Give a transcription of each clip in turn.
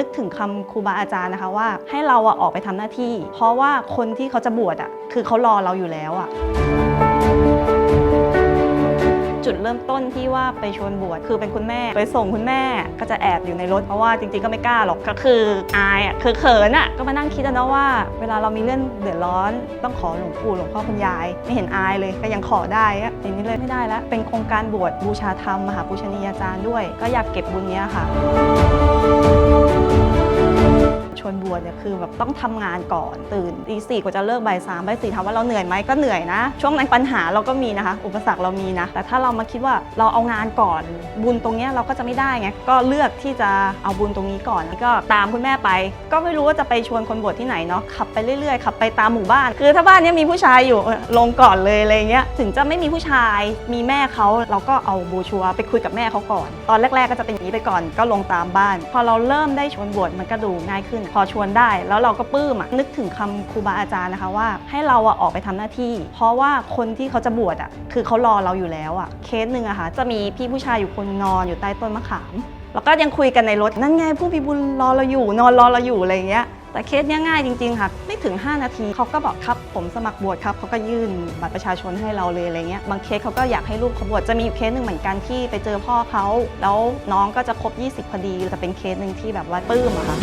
นึกถึงคำครูบาอาจารย์นะคะว่า ให้เราอะออกไปทำหน้าที่ เพราะว่าคนที่เขาจะบวชอะคือเขารอเราอยู่แล้วอะจุดเริ่มต้นที่ว่าไปชวนบวชคือเป็นคุณแม่ไปส่งคุณแม่ก็จะแอบอยู่ในรถเพราะว่าจริงๆก็ไม่กล้าหรอกก็คืออายอะคือเขินอะก็มานั่งคิดนะว่า เวลาเรามีเรื่องเดือดร้อน ต้องขอหลวงปู่หลวงพ่อคุณยาย ไม่เห็นอายเลยก็ยังขอได้อะทีนี้เลยไม่ได้แล้วเป็นโครงการบวชบูชาธรรมมหาปูชนียาจารย์ด้วย ก็อยากเก็บบุญเนี้ยค่ะ ชวนบวชเนี่ยคือแบบต้องทำงานก่อนตื่นตีสี่กว่าจะเลิกบ่ายสามบ่ายสี่ถามว่าเราเหนื่อยไหมก็เหนื่อยนะ ช่วงนั้นปัญหาเราก็มีนะคะ อุปสรรคเรามีนะ แต่ถ้าเรามาคิดว่าเราเอางานก่อนบุญตรงเนี้ยเราก็จะไม่ได้ไงก็เลือกที่จะเอาบุญตรงนี้ก่อนก็ตามคุณแม่ไป ก็ไม่รู้ว่าจะไปชวนคนบวชที่ไหนเนาะขับไปเรื่อยๆขับไปตามหมู่บ้าน คือถ้าบ้านเนี้ยมีผู้ชายอยู่ลงก่อนเลยอะไรเงี้ยถึงจะไม่มีผู้ชายมีแม่เขาเราก็เอาบูชัวไปคุยกับแม่เขาก่อน ตอนแรก ๆ ก็จะเป็นอย่างนี้ไปก่อนก็ลงตามบ้าน พอเราเริ่มได้ชวนบวชมันก็ดูง่ายขึ้นพอชวนได้ แล้วเราก็ปลื้มนึกถึงคำครูบาอาจารย์นะคะว่า ให้เราอะออกไปทำหน้าที่ เพราะว่าคนที่เขาจะบวชอะคือเขารอเราอยู่แล้วอะเคสหนึ่งอะค่ะจะมีพี่ผู้ชายอยู่คนนอนอยู่ใต้ต้นมะขามแล้วก็ยังคุยกันในรถนั่นไงผู้พิบูลรอเราอยู่ นอนรอเราอยู่อะไรอย่างเงี้ยแต่เคสเนี้ยง่ายจริง ๆ ค่ะ ไม่ถึง 5 นาทีเขาก็บอกครับ ผมสมัครบวชครับเขาก็ยื่นบัตรประชาชนให้เราเลยอะไรเงี้ยบางเคสเขาก็อยากให้ลูกเขาบวชจะมีอยู่เคสหนึ่งเหมือนกันที่ไปเจอพ่อเขาแล้วน้องก็จะครบ 20 พอดีแต่เป็นเคสหนึ่งที่แบบว่าปื้มอะค่ะ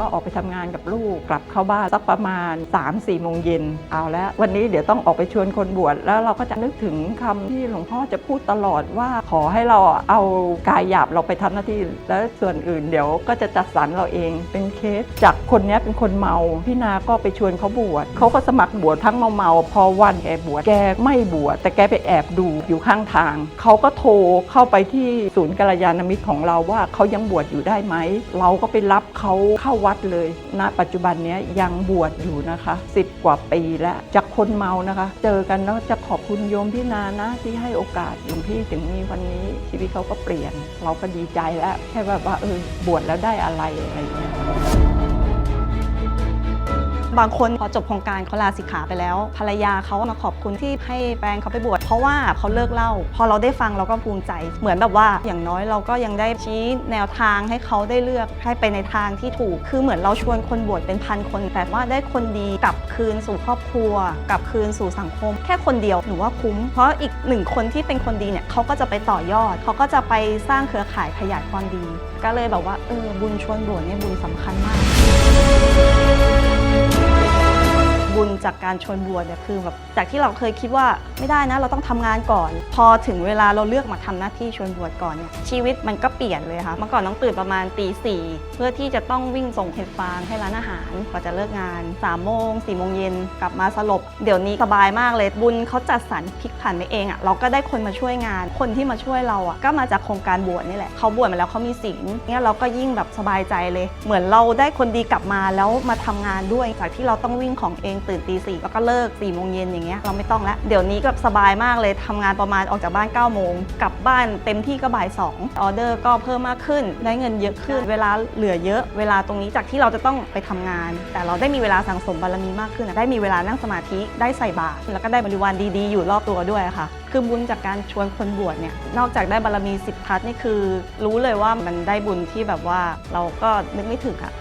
ก็ออกไปทำงานกับลูกกลับเข้าบ้านสักประมาณ 3 4โมงเย็นเอาแล้ววันนี้เดี๋ยวต้องออกไปชวนคนบวชแล้วเราก็จะนึกถึงคำที่หลวงพ่อจะพูดตลอดว่าขอให้เราเอากายหยาบเราไปทำหน้าที่ แล้วส่วนอื่นเดี๋ยวก็จะจัดสรรเราเองเป็นเคสจากคนนี้เป็นคนเมาพี่นาก็ไปชวนเขาบวชเขาก็สมัครบวชทั้งเมาเมาๆพอวันแกบวชแกไม่บวชแต่แกไปแอบดูอยู่ข้างทางเขาก็โทรเข้าไปที่ศูนย์กัลยาณมิตรของเราว่าเขายังบวชอยู่ได้ไหมเราก็ไปรับเขาเข้าวัดเลยณปัจจุบันนี้ยยังบวชอยู่นะคะ 10 กว่าปีแล้วจากคนเมานะคะ เจอกันแล้วจะขอบคุณโยมพี่นานะที่ให้โอกาสหลวงพี่ถึงมีวันนี้ชีวิตเขาก็เปลี่ยน เราก็ดีใจแล้วแค่แบบว่าเออบวชแล้วได้อะไรอะไรอย่างเงี้ย บางคนพอจบโครงการเขาลาสิกขาไปแล้ว ภรรยาเขามาขอบคุณที่ให้แฟนเขาไปบวชเพราะว่าเขาเลิกเล้าพอเราได้ฟังเราก็ภูมิใจ เหมือนแบบว่าอย่างน้อยเราก็ยังได้ชี้แนวทางให้เขาได้เลือกให้ไปในทางที่ถูก คือเหมือนเราชวนคนบวชเป็นพันคน แต่ว่าได้คนดีกลับคืนสู่ครอบครัวกลับคืนสู่สังคม แค่คนเดียวหนูว่าคุ้ม เพราะอีกหนึ่งคนที่เป็นคนดีเนี่ยเขาก็จะไปต่อยอด เขาก็จะไปสร้างเครือข่ายขยายความดี ก็เลยแบบว่าเออบุญชวนบวชเนี่ยบุญสำคัญมาก จากการชวนบวชเนี่ยคือแบบจากที่เราเคยคิดว่าไม่ได้นะเราต้องทำงานก่อน พอถึงเวลาเราเลือกมาทำหน้าที่ชวนบวชก่อนเนี่ยชีวิตมันก็เปลี่ยนเลยค่ะเมื่อก่อนต้องตื่นประมาณตีสี่เพื่อที่จะต้องวิ่งส่งเห็ดฟางให้ร้านอาหารกว่าจะเลิกงาน3ามโมงสี่โมงเย็นกลับมาสลบ เดี๋ยวนี้สบายมากเลยบุญเขาจัดสรรพลิกผันไปเองอะ่ะเราก็ได้คนมาช่วยงาน คนที่มาช่วยเราอะ่ะก็มาจากโครงการบวชนี่แหละเขาบวชมาแล้วเขามีศีลเนี่ยเราก็ยิ่งแบบสบายใจเลย เหมือนเราได้คนดีกลับมาแล้วมาทำงานด้วยจากที่เราต้องวิ่งของเองตื่นตีสี่แล้วก็เลิก4ี่โมงเย็นอย่างเงี้ยเราไม่ต้องแล้ว เดี๋ยวนี้ก็สบายมากเลยทำงานประมาณออกจากบ้าน9ก้าโมงกลับบ้านเต็มที่ก็บ่ายสองออเดอร์ก็เพิ่มมากขึ้น ได้เงินเยอะขึ้น เวลาเหลือเยอะ เวลาตรงนี้จากที่เราจะต้องไปทำงาน แต่เราได้มีเวลาสังสมบารมีมากขึ้นอะได้มีเวลานั่งสมาธิได้ใส่บาตรแล้วก็ได้บริวารดีๆ อยู่รอบตัวด้วยอะค่ะ คือบุญจากการชวนคนบวชเนี่ยนอกจากได้บารมีสิบทัศนี่คือ รู้เลยว่ามันได้บุญที่แบบว่าเราก็นึกไม่ถึงอะ